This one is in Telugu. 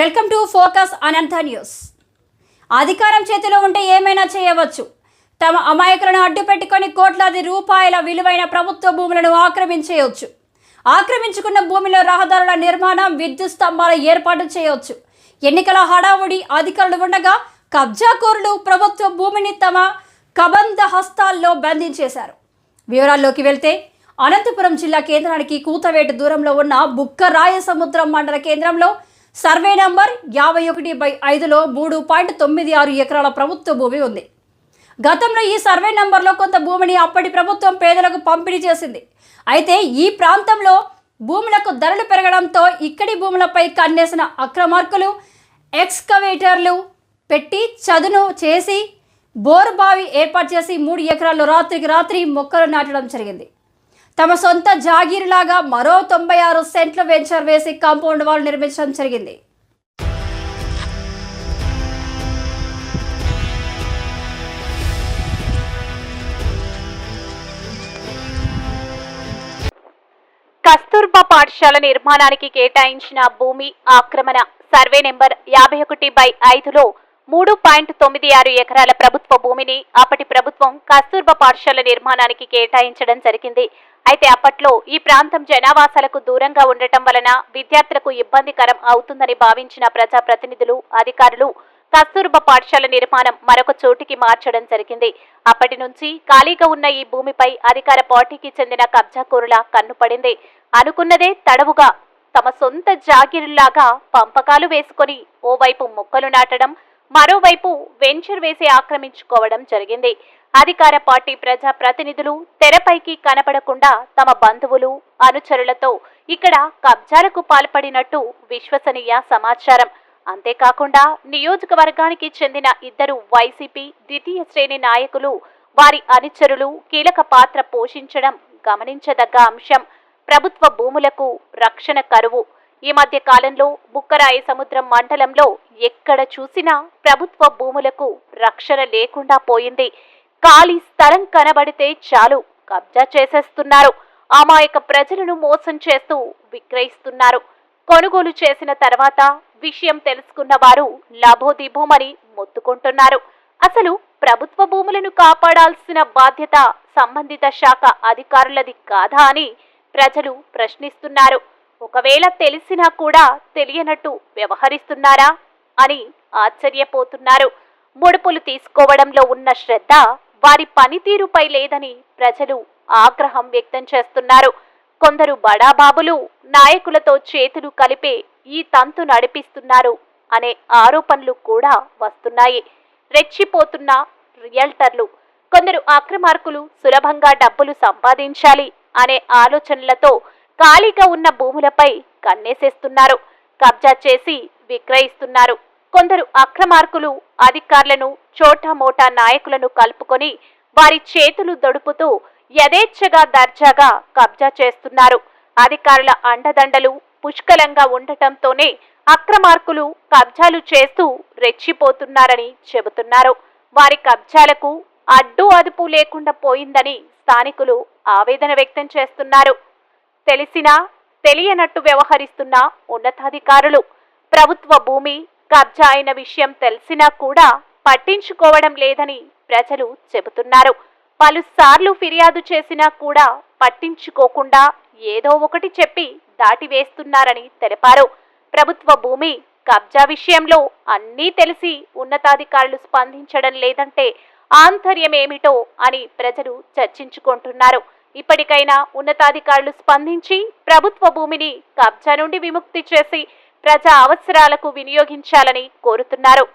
Welcome to focus Anantha news. అధికారం చేతిలో ఉంటే ఏమైనా చేయవచ్చు. తమ అమాయకులను అడ్డుపెట్టుకొని కోట్లాది రూపాయల విలువైన ప్రభుత్వ భూములను ఆక్రమించేయవచ్చు ఆక్రమించుకున్న భూమిలో రహదారుల నిర్మాణం విద్యుత్ స్తంభాల ఏర్పాటు చేయవచ్చు ఎన్నికల హడావుడి అధికారులు ఉండగా కబ్జాకోరులు ప్రభుత్వ భూమిని తమ కబంధ హస్తాల్లో బంధించేశారు. వివరాల్లోకి వెళ్తే అనంతపురం జిల్లా కేంద్రానికి కూతవేటు దూరంలో ఉన్న బుక్కరాయ సముద్రం మండల కేంద్రంలో సర్వే నంబర్ యాభై ఒకటి బై ఐదులో మూడు పాయింట్ తొమ్మిది ఆరు ఎకరాల ప్రభుత్వ భూమి ఉంది. గతంలో ఈ సర్వే నంబర్లో కొంత భూమిని అప్పటి ప్రభుత్వం పేదలకు పంపిణీ చేసింది. అయితే ఈ ప్రాంతంలో భూములకు ధరలు పెరగడంతో ఇక్కడి భూములపై కన్నేసిన అక్రమార్కులు ఎక్స్కవేటర్లు పెట్టి చదును చేసి బోరు బావి ఏర్పాటు చేసి మూడు ఎకరాల్లో రాత్రికి రాత్రి మొక్కలు నాటడం జరిగింది. తమ సొంత జాగీరులాగా మరో తొంభై ఆరు సెంట్ల వెంచర్ వేసి కాంపౌండ్ వాల్ నిర్మించడం జరిగింది. కస్తూర్బా పాఠశాల నిర్మాణానికి కేటాయించిన భూమి ఆక్రమణ. సర్వే నెంబర్ యాభై ఒకటి బై ఐదులో మూడు పాయింట్ తొమ్మిది ఆరు ఎకరాల ప్రభుత్వ భూమిని అప్పటి ప్రభుత్వం కస్తూర్బా పాఠశాల నిర్మాణానికి కేటాయించడం జరిగింది. అయితే అప్పట్లో ఈ ప్రాంతం జనావాసాలకు దూరంగా ఉండటం వలన విద్యార్థులకు ఇబ్బందికరం అవుతుందని భావించిన ప్రజాప్రతినిధులు అధికారులు కస్తూర్బా పాఠశాల నిర్మాణం మరొక చోటికి మార్చడం జరిగింది. అప్పటి నుంచి ఖాళీగా ఉన్న ఈ భూమిపై అధికార పార్టీకి చెందిన కబ్జాకోరుల కన్నుపడింది. అనుకున్నదే తడవుగా తమ సొంత జాగిరులాగా పంపకాలు వేసుకొని ఓవైపు మొక్కలు నాటడం మరోవైపు వెంచర్ వేసి ఆక్రమించుకోవడం జరిగింది. అధికార పార్టీ ప్రజా ప్రతినిధులు తెరపైకి కనపడకుండా తమ బంధువులు అనుచరులతో ఇక్కడ కబ్జాలకు పాల్పడినట్టు విశ్వసనీయ సమాచారం. అంతేకాకుండా నియోజకవర్గానికి చెందిన ఇద్దరు వైసీపీ ద్వితీయ శ్రేణి నాయకులు వారి అనుచరులు కీలక పాత్ర పోషించడం గమనించదగ్గ అంశం. ప్రభుత్వ భూములకు రక్షణ కరువు. ఈ మధ్య కాలంలో బుక్కరాయి సముద్రం మండలంలో ఎక్కడ చూసినా ప్రభుత్వ భూములకు రక్షణ లేకుండా పోయింది. ఖాళీ స్థలం కనబడితే చాలు కబ్జా చేసేస్తున్నారు. అమాయక ప్రజలను మోసం చేస్తూ విక్రయిస్తున్నారు. కొనుగోలు చేసిన తర్వాత విషయం తెలుసుకున్న వారు లాభోదిభోమని మొత్తుకుంటున్నారు. అసలు ప్రభుత్వ భూములను కాపాడాల్సిన బాధ్యత సంబంధిత శాఖ అధికారులది కాదా అని ప్రజలు ప్రశ్నిస్తున్నారు. ఒకవేళ తెలిసినా కూడా తెలియనట్టు వ్యవహరిస్తున్నారా అని ఆశ్చర్యపోతున్నారు. ముడుపులు తీసుకోవడంలో ఉన్న శ్రద్ధ వారి పనితీరుపై లేదని ప్రజలు ఆగ్రహం వ్యక్తం చేస్తున్నారు. కొందరు బడాబాబులు నాయకులతో చేతులు కలిపే ఈ తంతు నడిపిస్తున్నారు అనే ఆరోపణలు కూడా వస్తున్నాయి. రెచ్చిపోతున్న రియల్టర్లు కొందరు ఆక్రమార్కులు సులభంగా డబ్బులు సంపాదించాలి అనే ఆలోచనలతో ఖాళీగా ఉన్న భూములపై కన్నేసేస్తున్నారు. కబ్జా చేసి విక్రయిస్తున్నారు. కొందరు అక్రమార్కులు అధికారులను చోటా మోటా నాయకులను కలుపుకొని వారి చేతులు దొడుపుతూ యథేచ్ఛగా దర్జాగా కబ్జా చేస్తున్నారు. అధికారుల అండదండలు పుష్కలంగా ఉండటంతోనే అక్రమార్కులు కబ్జాలు చేస్తూ రెచ్చిపోతున్నారని చెబుతున్నారు. వారి కబ్జాలకు అడ్డు అదుపు లేకుండా పోయిందని స్థానికులు ఆవేదన వ్యక్తం చేస్తున్నారు. తెలిసినా తెలియనట్టు వ్యవహరిస్తున్న ఉన్నతాధికారులు. ప్రభుత్వ భూమి కబ్జా అయిన విషయం తెలిసినా కూడా పట్టించుకోవడం లేదని ప్రజలు చెబుతున్నారు. పలుసార్లు ఫిర్యాదు చేసినా కూడా పట్టించుకోకుండా ఏదో ఒకటి చెప్పి దాటివేస్తున్నారని తెలిపారు. ప్రభుత్వ భూమి కబ్జా విషయంలో అన్నీ తెలిసి ఉన్నతాధికారులు స్పందించడం లేదంటే ఆంతర్యమేమిటో అని ప్రజలు చర్చించుకుంటున్నారు. ఇప్పటికైనా ఉన్నతాధికారులు స్పందించి ప్రభుత్వ భూమిని కబ్జా నుండి విముక్తి చేసి ప్రజా అవసరాలకు వినియోగించాలని కోరుతున్నారు.